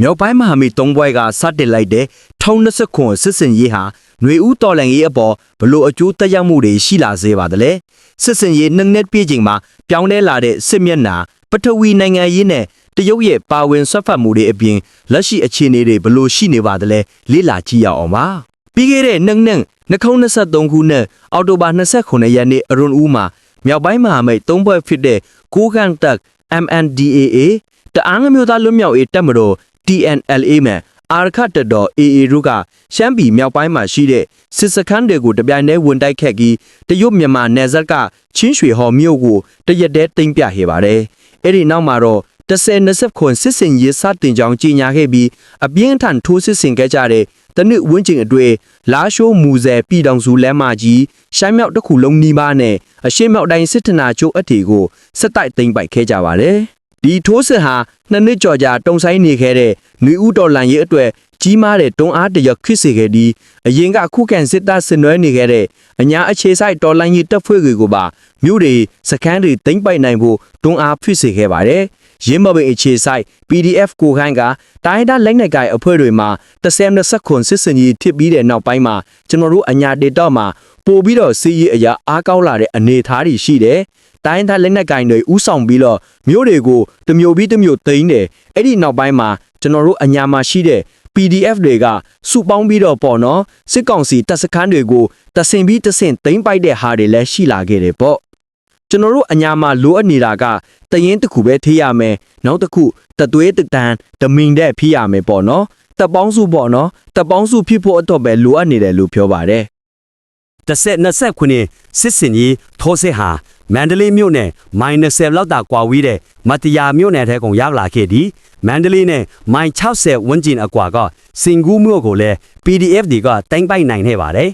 မြောက်ပိုင်းမဟာမိတ်သုံးဘွဲကစတင်လိုက်တဲ့1029ခုစစ်စင်ရေးဟာຫນွေဦးတော်လန်ရေးအပေါ်ဘလို့အကျိုးသက်ရောက်မှုတွေရှိလာစေပါသလဲစစ်စင်ရေးနှစ်နှစ်ပြည့်ချိန်မှာပြောင်းလဲလာတဲ့စစ်မျက်နှာပထဝီနိုင်ငံရေးနဲ့တရုတ်ရဲ့ပါဝင်ဆွတ်ဖက်မှုတွေအပြင်လက်ရှိအခြေအနေတွေဘလို့ရှိနေပါသလဲလေ့လာကြည့်ရအောင်ပါပြီးခဲ့တဲ့နှစ်နှစ်2023ခုနှစ်အောက်တိုဘာ29ရက်နေ့အရွန်ဦးမှာမြောက်ပိုင်းမဟာမိတ်သုံးဘွဲဖြစ်တဲ့ကိုခန့်တက် MNDAA တအာင်းအမျိုးသားလွတ်မြောက်ရေးတပ်မတော် TNLA နဲ့အာရခတ်တပ်တော် AA တို့ကရှမ်းပြည်မြောက်ပိုင်းမှာရှိတဲ့စစ်စခန်းတွေကိုတပြိုင်တည်းဝင်တိုက်ခဲ့ပြီးတရုတ်မြန်မာနယ်စပ်ကချင်းရွှေဟော်မြို့ကိုတရက်တည်းတင်ပြခဲ့ပါတယ်။အဲ့ဒီနောက်မှာတော့10-20ခွန်စစ်စင်ရေးစတင်ကြောင်းကြေညာခဲ့ပြီးအပြင်းထန်ထိုးစစ်ဆင်ခဲ့ကြတဲ့တနစ်ဝင်းကျင်အတွေ့လာရှိုးမူဇယ်ပြည်တော်စုလမ်းမကြီးရှမ်းမြောက်တစ်ခုလုံးနီးပါးနဲ့အရှေ့မြောက်တိုင်းစစ်ထနာချိုးအထေကိုစစ်တိုက်သိမ်းပိုက်ခဲ့ကြပါတယ်။ ဒီထိုးစစ်ဟာနှစ်နှစ်ကျော်ကြာတုံဆိုင်နေခဲ့တဲ့နွေဦးတော်လန်ရေးအတွက်ကြီးမားတဲ့တွန်းအားတရခစ်စေခဲ့ပြီးအရင်ကခုခံစစ်တပ်ဆင်နွှဲနေခဲ့တဲ့အညာအခြေဆိုင်တော်လန်ရေးတပ်ဖွဲ့တွေကိုပါမြို့တွေစခန်းတွေသိမ်းပိုက်နိုင်ဖို့တွန်းအားဖြစ်စေခဲ့ပါတယ်။ ရင်းမပင်အခြေဆိုင် PDF ကိုခိုင်းကတိုင်းဒါလက်နက်ကိုင်အဖွဲ့တွေမှာ30ခွန်စစ်စင်ကြီးဖြစ်ပြီးတဲ့နောက်ပိုင်းမှာကျွန်တော်တို့အညာဒေတာမှာပို့ပြီးတော့စီးရီအရာအားကောင်းလာတဲ့အနေအထားတွေရှိတယ်။တိုင်းသားလက်နက်ကင်တွေဥဆောင်ပြီးတော့မြို့တွေကိုတစ်မျိုးပြီးတစ်မျိုးသိမ်းတယ်။အဲ့ဒီနောက်ပိုင်းမှာကျွန်တော်တို့အညာမှာရှိတဲ့ PDF တွေကစုပေါင်းပြီးတော့ပေါ့နော်စစ်ကောင်စီတပ်စခန်းတွေကိုတဆင်ပြီးတဆင်သိမ်းပိုက်တဲ့ဟာတွေလည်းရှိလာခဲ့တယ်ပေါ့။ ကျွန်တော်တို့အညာမှာလိုအပ်နေတာကတရင်တစ်ခုပဲထေးရမယ်နောက်တစ်ခုတသွေးတတန်ဒမင်တဲ့ဖိရမယ်ပေါ့နော်တပ်ပေါင်းစုပေါ့နော်တပ်ပေါင်းစုဖြစ်ဖို့အတွက်ပဲလိုအပ်နေတယ်လို့ပြောပါတယ်တစ်ဆက်နှစ်ဆက်ခုနှစ်စစ်စင်ကြီးထိုးစစ်ဟာမန္တလေးမြို့နယ်မိုင်20လောက်တာကွာဝေးတဲ့မတရားမြို့နယ်ထဲကုန်ရောက်လာခဲ့ပြီးမန္တလေးနဲ့မိုင်60ဝန်းကျင်အကွာကစင်ကူးမြို့ကိုလည်း PDF တွေကတိုင်းပိုက်နိုင်နေပါတယ်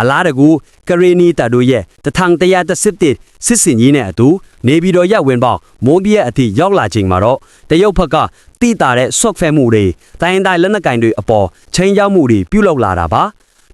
အလားတကူကရီနီတာတို့ရဲ့တထန်တရာတစ်စစ်တစ်စစ်စင်ကြီးနဲ့အတူနေပြည်တော်ရပ်ဝင်ပေါက်မွန်ပြည့်အထိရောက်လာချိန်မှာတော့တရုတ်ဘက်ကတိတာတဲ့ဆော့ဖဲမှုတွေတိုင်းတိုင်းလက်နက်ကင်တွေအပေါ်ချင်းရောက်မှုတွေပြုလုပ်လာတာပါ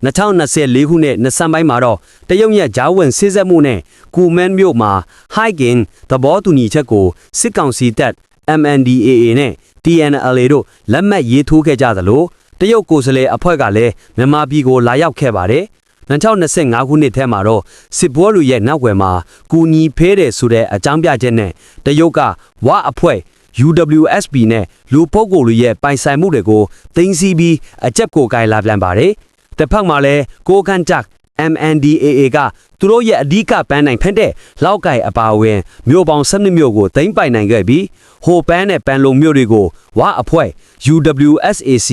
2024ခုနှစ်နှစ်ဆန်းပိုင်းမှာတော့တရုတ်ရဲ့ဂျားဝင်စစ်ဆက်မှုနဲ့ကူမန်မြို့မှာ Hiking သဘောတူညီချက်ကိုစစ်ကောင်စီတပ် MNDAA နဲ့ TNLA တို့လက်မှတ်ရေးထိုးခဲ့ကြသလိုတရုတ်ကိုယ်စားလှယ်အဖွဲ့ကလည်းမြန်မာပြည်ကိုလာရောက်ခဲ့ပါတယ် 2025ခုနှစ်ထဲမှာတော့စစ်ပွဲလူရဲ့နောက်ွယ်မှာကူညီဖဲတယ်ဆိုတဲ့အကြောင်းပြချက်နဲ့တရုတ်ကဝအဖွဲ့ UWSP နဲ့လူပုဂ္ဂိုလ်တွေရဲ့ပိုင်ဆိုင်မှုတွေကိုသိမ်းဆည်းပြီးအကြက်ကိုကင်လာပြန်ပါတယ်။တစ်ဖက်မှာလည်းကိုကန်တက် MNDAA ကသူတို့ရဲ့အဓိကပန်းနိုင်ဖက်တဲ့လောက်ကိုင်အပါအဝင်မြို့ပေါင်း12မြို့ကိုသိမ်းပိုင်နိုင်ခဲ့ပြီးဟိုပန်းနဲ့ပန်လုံမြို့တွေကိုဝအဖွဲ့ UWSAC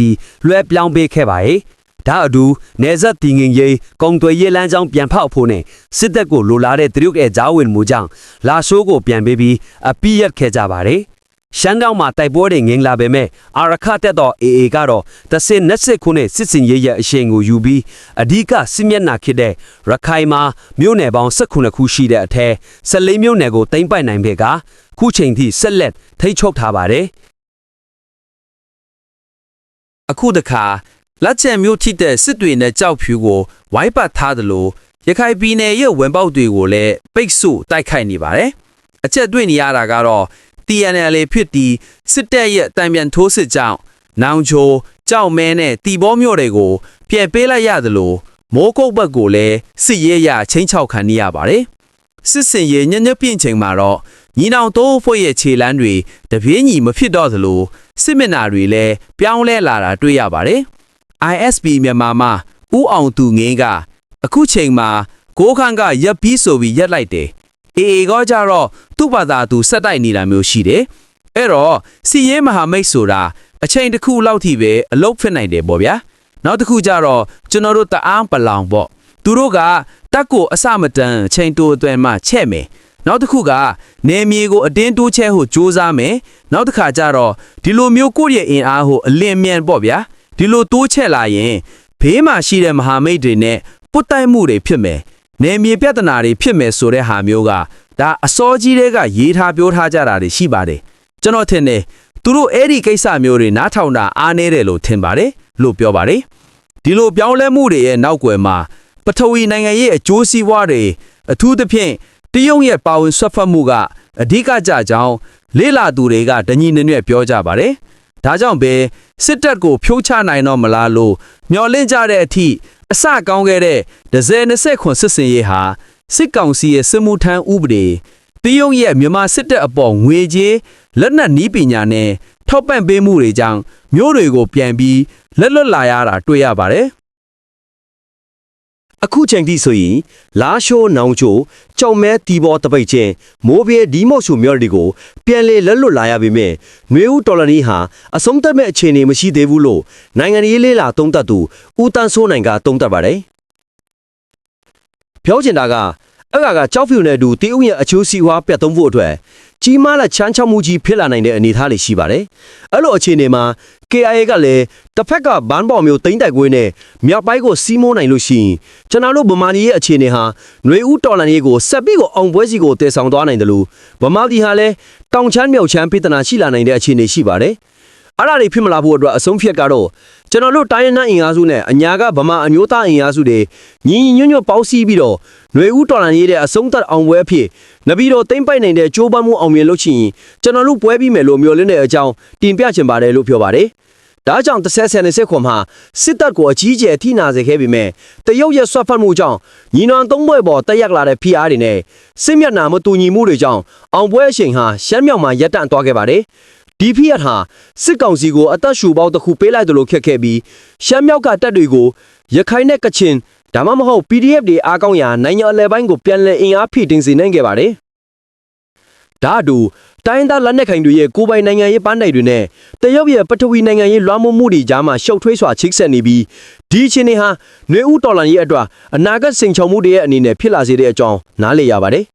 လွှဲပြောင်းပေးခဲ့ပါရဲ့ ဒါအတူနေဆက်တီငင်ရေးကုံသွေးရေးလမ်းကြောင်းပြန်ဖောက်ဖို့နဲ့စစ်တပ်ကိုလိုလားတဲ့တရုတ်ရဲ့ဂျားဝင်မှုကြောင့်လာဆိုးကိုပြန်ပေးပြီးအပိယက်ခဲ့ကြပါတယ်ရှမ်းတောင်မှာတိုက်ပွဲတွေငင်လာပေမဲ့အာရခတက်တော့ AA ကတော့တဆင်20ခုနှစ်စစ်စင်ရေးရဲ့အရှိန်ကိုယူပြီးအဓိကစစ်မျက်နှာဖြစ်တဲ့ရခိုင်မှာမြို့နယ်ပေါင်း19ခုရှိတဲ့အထက်14မြို့နယ်ကိုတင်ပိုက်နိုင်ပေကခုချိန်ထိဆက်လက်ထိချုပ်ထားပါတယ်အခုတခါ လက်ချံမျိုးထိတဲ့စစ်တွေနဲ့ကြောက်ဖြူကိုဝိုင်းပတ်ထားသလိုရခိုင်ပြည်နယ်ရဲ့ဝင်ပေါက်တွေကိုလည်းပိတ်ဆို့တိုက်ခိုက်နေပါတယ်။အချက်တွေ့နေရတာကတော့ TNL ဖြစ်ပြီးစစ်တပ်ရဲ့တံပြန်ထိုးစစ်ကြောင့်နောင်ချိုကြောက်မဲနဲ့တီဘောမြို့တွေကိုပြန်ပေးလိုက်ရသလိုမိုးကုတ်ဘက်ကိုလည်းစစ်ရေးရချင်းချောက်ခံနေရပါတယ်။စစ်စင်ရေးညညပြင့်ချိန်မှာတော့ညီနောင်တိုးဖွဲ့ရဲ့ခြေလမ်းတွေတပြေးညီမဖြစ်တော့သလိုစစ်မျက်နှာတွေလည်းပြောင်းလဲလာတာတွေ့ရပါတယ်။ ISP မြန်မာမှာဥအောင်သူငင်းကအခုချိန်မှာကိုးခန့်ကရပ်ပြီးဆိုပြီးရက်လိုက်တယ်။ AA ကကြတော့သူ့ဘာသာသူဆက်တိုက်နေတာမျိုးရှိတယ်။အဲ့တော့စီရဲမဟာမိတ်ဆိုတာအချိန်တစ်ခုလောက်ထိပဲအလုတ်ဖြစ်နိုင်တယ်ပေါ့ဗျာ။နောက်တစ်ခုကြတော့ကျွန်တော်တို့တအားပလောင်ပေါ့။သူတို့ကတက်ကိုအစမတန်အချိန်တိုအတွင်းမှချက်မယ်။နောက်တစ်ခုကနေမြေကိုအတင်းတိုးချဲဟိုစူးစမ်းမယ်။နောက်တစ်ခါကျတော့ဒီလိုမျိုးကိုယ့်ရဲ့အင်အားကိုအလင်းမြန်ပေါ့ဗျာ။ ဒီလိုတိုးချက်လာရင်ဘေးမှာရှိတဲ့မဟာမိတ်တွေနဲ့ပုတ်တိုက်မှုတွေဖြစ်မယ်။နေမြေပြဿနာတွေဖြစ်မယ်ဆိုတဲ့ဟာမျိုးကဒါအစောကြီးတွေကရေးထားပြောထားကြတာတွေရှိပါတယ်။ကျွန်တော်ထင်တယ်သူတို့အဲ့ဒီကိစ္စမျိုးတွေနားထောင်တာအားနည်းတယ်လို့ထင်ပါတယ်လို့ပြောပါတယ်။ဒီလိုပြောင်းလဲမှုတွေရဲ့နောက်ွယ်မှာပထဝီနိုင်ငံရဲ့အကျိုးစီးပွားတွေအထူးသဖြင့်တရုတ်ရဲ့ပါဝင်ဆွတ်ဖက်မှုကအဓိကကြကြောင်းလေးလာသူတွေကတညီနွဲ့ပြောကြပါတယ် ဒါကြောင့်ပဲစစ်တပ်ကိုဖြိုးချနိုင်တော့မလားလို့မျော်လင့်ကြတဲ့အထိအစကောင်းခဲ့တဲ့ဒဇယ်20ခွန်စစ်စင်ရေးဟာစစ်ကောင်စီရဲ့စစ်မှုထမ်းဥပဒေတရုတ်ရဲ့မြန်မာစစ်တပ်အပေါ်ငွေကြေးလက်နက်နီးပညာနဲ့ထောက်ပံ့ပေးမှုတွေကြောင့်မျိုးတွေကိုပြန်ပြီးလက်လွတ်လာရတာတွေ့ရပါတယ် အခုချိန်ထိဆိုရင်လာရှိုးနောင်ချိုကြောင်မဲတီဘောတပိတ်ချင်းမိုးပြေဒီမော့ဆူမျိုးတွေကိုပြန်လေလက်လွတ်လာရပေမဲ့ຫນွေဦးတော်လနီဟာအဆုံးသတ်မဲ့အခြေအနေမရှိသေးဘူးလို့နိုင်ငံရေးလေးလာသုံးသပ်သူဦးတန်းစိုးနိုင်ကသုံးသပ်ပါတယ်ပြောချင်တာကအဲ့ဒါကကြောက်ဖြူနဲ့အတူတည်ဥရဲ့အချိုးစီဝါပြတ်သုံးဖို့အတွက်ကြီးမားတဲ့ချမ်းချောက်မှုကြီးဖြစ်လာနိုင်တဲ့အနေအထားတွေရှိပါတယ်အဲ့လိုအခြေအနေမှာ KIA ကလည်းတစ်ဖက်ကဘန်းပေါ်မျိုးတိမ့်တိုက်ကွေးနဲ့မြောက်ပိုင်းကိုစီးမိုးနိုင်လို့ရှိရင်ကျွန်တော်တို့ဗမာပြည်ရဲ့အခြေအနေဟာຫນွေဦးတော်လန်ရေးကိုဆက်ပြီးကိုအောင်ပွဲစီကိုတည်ဆောင်သွားနိုင်တယ်လို့ဗမာပြည်ဟာလည်းတောင်ချမ်းမြောက်ချမ်းပြည်ထနာရှိလာနိုင်တဲ့အခြေအနေရှိပါတယ် အဲ့ဒါတွေဖြစ်မလာဖို့အတွက်အဆုံးဖြတ်ကတော့ကျွန်တော်တို့တိုင်းရင်းသားအင်အားစုနဲ့အညာကဗမာအမျိုးသားအင်အားစုတွေညီညီညွတ်ညွတ်ပေါင်းစည်းပြီးတော့ຫນွေဦးတော်လန်ရေးတဲ့အဆုံးသတ်အောင်ပွဲအဖြစ်နပြီးတော့တိမ့်ပိုက်နိုင်တဲ့ကြိုးပမ်းမှုအောင်မြင်လို့ရှိရင်ကျွန်တော်တို့ပွဲပြီးမယ်လို့မျှော်လင့်တဲ့အကြောင်းတင်ပြချင်ပါတယ်လို့ပြောပါတယ်ဒါကြောင့်တစ်ဆက်ဆယ်နှစ်ဆက်ခွန်မှာစစ်တပ်ကိုအကြီးအကျယ်ထိနာစေခဲ့ပေမဲ့တရုတ်ရဲ့ဆွတ်ဖတ်မှုကြောင့်ညီနောင်သုံးဘွဲ့ပေါ်တက်ရက်လာတဲ့ဖိအားတွေနဲ့စစ်မျက်နှာမတူညီမှုတွေကြောင့်အောင်ပွဲအချိန်ဟာရှမ်းမြောက်မှာရပ်တန့်သွားခဲ့ပါတယ် ဒီဖိအားဟာစစ်ကောင်စီကိုအသက်ရှူပေါက်တစ်ခုပေးလိုက်တယ်လို့ခက်ခဲ့ပြီးရှမ်းမြောက်ကတပ်တွေကိုရခိုင်နဲ့ကချင်ဒါမှမဟုတ် PDF တွေအားကောင်းရာနိုင်ငံအလဲပိုင်းကိုပြန်လည်အင်အားဖိတင်စေနိုင်ခဲ့ပါတယ်ဒါအတူတိုင်းသားလက်နက်ခိုင်တွေရဲ့ကိုယ်ပိုင်နိုင်ငံရေးပန်းတိုင်တွေနဲ့တရုတ်ရဲ့ပထဝီနိုင်ငံရေးလွှမ်းမိုးမှုတွေကြားမှာရှုပ်ထွေးစွာချိတ်ဆက်နေပြီးဒီအချင်းတွေဟာຫນွေဦးတော်လန်ရေးအတွက်အနာဂတ်စိန်ချောင်မှုတွေရဲ့အနေနဲ့ဖြစ်လာစေတဲ့အကြောင်းနားလည်ရပါတယ်